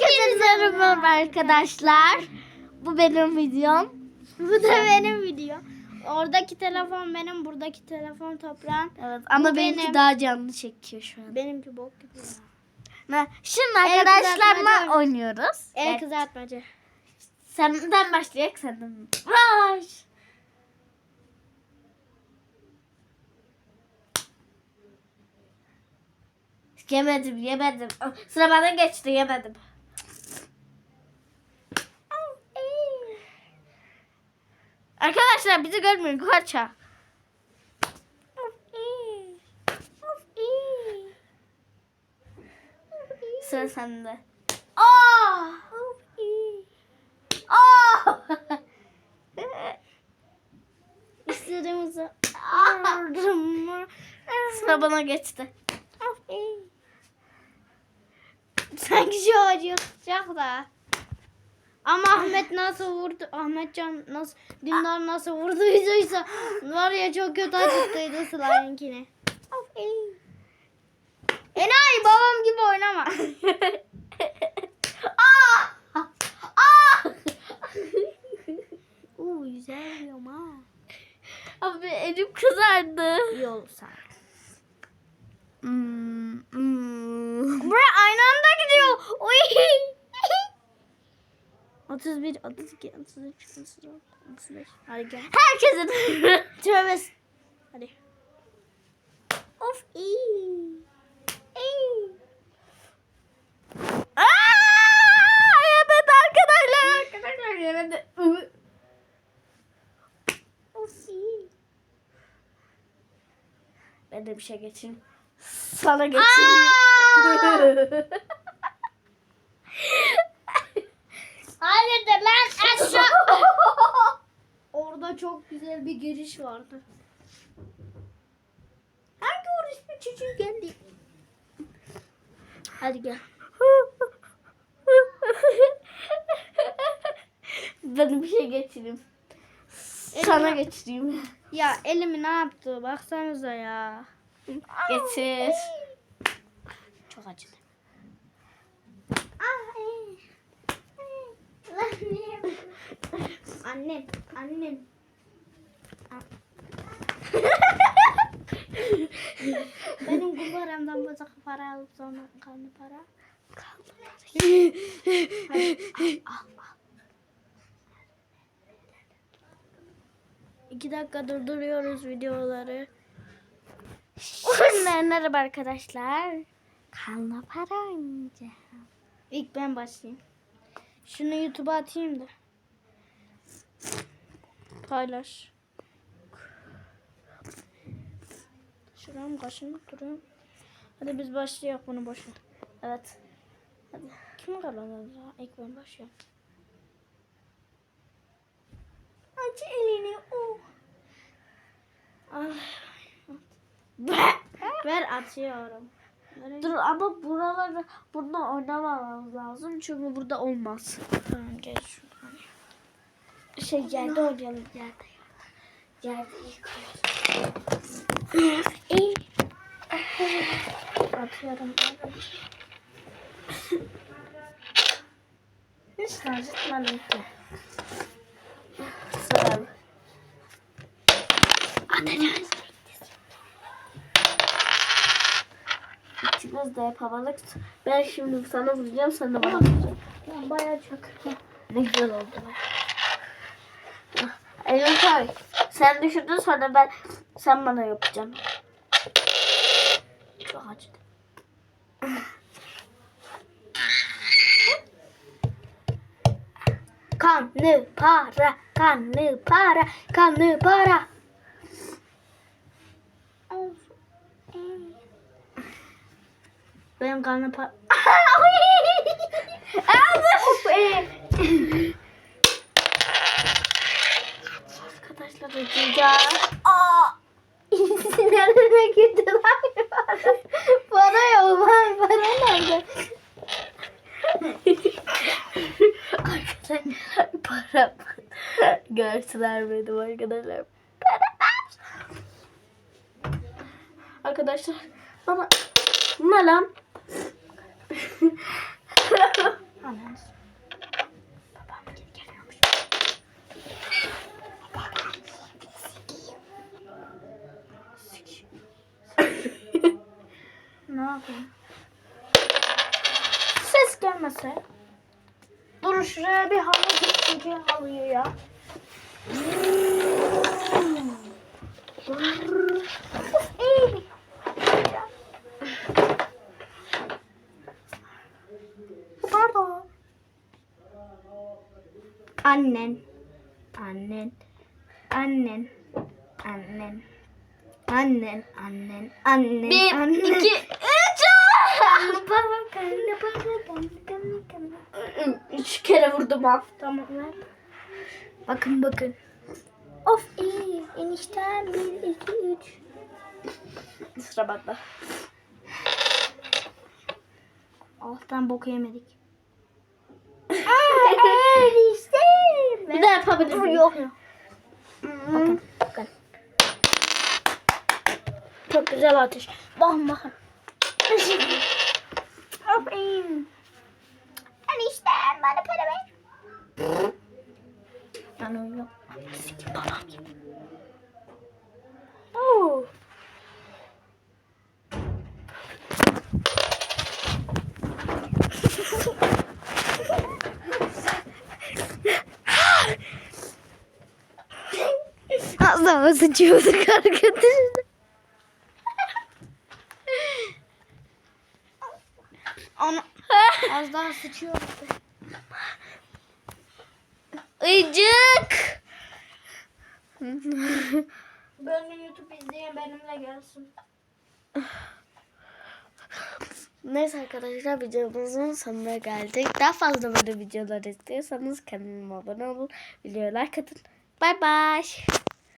Herkese merhaba arkadaşlar. Bu benim videom. Bu da benim video. Oradaki telefon benim, buradaki telefon toprağın. Evet ama Bu benimki benim. daha canlı çekiyor şu an. Benimki bok gibi. Ne? Şimdi El arkadaşlarla oynuyoruz. El Evet. kızartmacı. Senden başlayak senden. Baş. Yemedim yemedim. Sıra bana geçti yemedim. Arkadaşlar bizi görmüyor kaça. Sıra sende. Aa! Aa! İstediğimizi Sıra bana geçti. Sanki şu acıyacak da. Ama Ahmet nasıl vurdu? Ahmetcan nasıl Dündar nasıl vurduyduysa var ya çok kötü acıttıydı Sıla'yınkini. Enayi babam gibi oynama. Aa! Aa! Uuu güzel yiyorum ha. Abi elim kızardı. İyi olur sana. Hmm, hmm. Buraya aynı anda gidiyor. Oy. 31, 32, 33, 34, 35. Hadi gel. Herkesin. Tövbe. Hadi. Of iyi. İyi. Aa! Evet arkadaşlar. Arkadaşlar yemedi. Of iyi. Ben de bir şey geçeyim. Sana geçeyim. Hayır de lan aşağı. Orada çok güzel bir giriş vardı. Hangi orospu çocuğu geldi? Hadi gel. ben bir şey geçireyim. Sana geçireyim. Ya elimi ne yaptı? Baksanıza ya. Getir. Çok acıdı. Annem, annem. Kumparamdan bozuk para alıp sonra kanlı para. Hadi, al, al, al. İki dakika durduruyoruz videoları. Merhaba arkadaşlar. Kanla para oynayacağım. İlk ben başlayayım. Şunu YouTube'a atayım da. Paylaş. Şuram kaşınıp duruyor. Hadi biz başlayalım bunu boş ver. Evet. Hadi. Kim kazanır ya? İlk ben başlıyorum. Aç elini. Oh. Ay. Ver atıyorum. Dur ama buraları burada oynamamamız lazım çünkü burada olmaz. Tamam gel şuradan. Şey yerde oynayalım yerde. Yerde İyi. Atıyorum. Hiç etmedim ki. Sıra. Atacağız. İkimiz de yapamadık. Ben şimdi sana vuracağım, sen de bana vuracaksın. Bayağı çok. Ne güzel oldu. Elim koy. Sen düşürdün sonra ben sen bana yapacaksın. Çok acıdı. Kanlı para, kanlı para, kanlı para. Benim kanlı para. Arkadaşlar acıyacağım. Aa! Nereye gitti lan? Para yok lan. Para nerede? Arkadaşlar para görsüler benim arkadaşlar. Arkadaşlar bana ne lan? Ne yapayım? Ses gelmese. Dur şuraya bir halı geçince halıyı ya. Of, iyi. Pardon. Annen. Annen. Annen. Annen. Annen. Annen. Annen. Bir, annen. iki, üç. Üç kere vurdum ha. Tamam ver. Bakın bakın. Of iyi. Enişten bir, iki, üç. Sıra bende. Alttan bok yemedik. Bir daha yapabilir miyim? Yok yok. Bakın. bakın. Çok güzel ateş. Bakın bakın. Of iyi. Enişten bana para ver. Ben uyuyorum. Sikim babam gibi. Oo. Daha sıçıyorduk arkadaşlar. Ana. Az daha sıçıyorduk. Icık. Benim YouTube izleyen benimle gelsin. Neyse arkadaşlar videomuzun sonuna geldik. Daha fazla böyle videolar istiyorsanız kanalıma abone olun. Videoya like atın. Bay bay.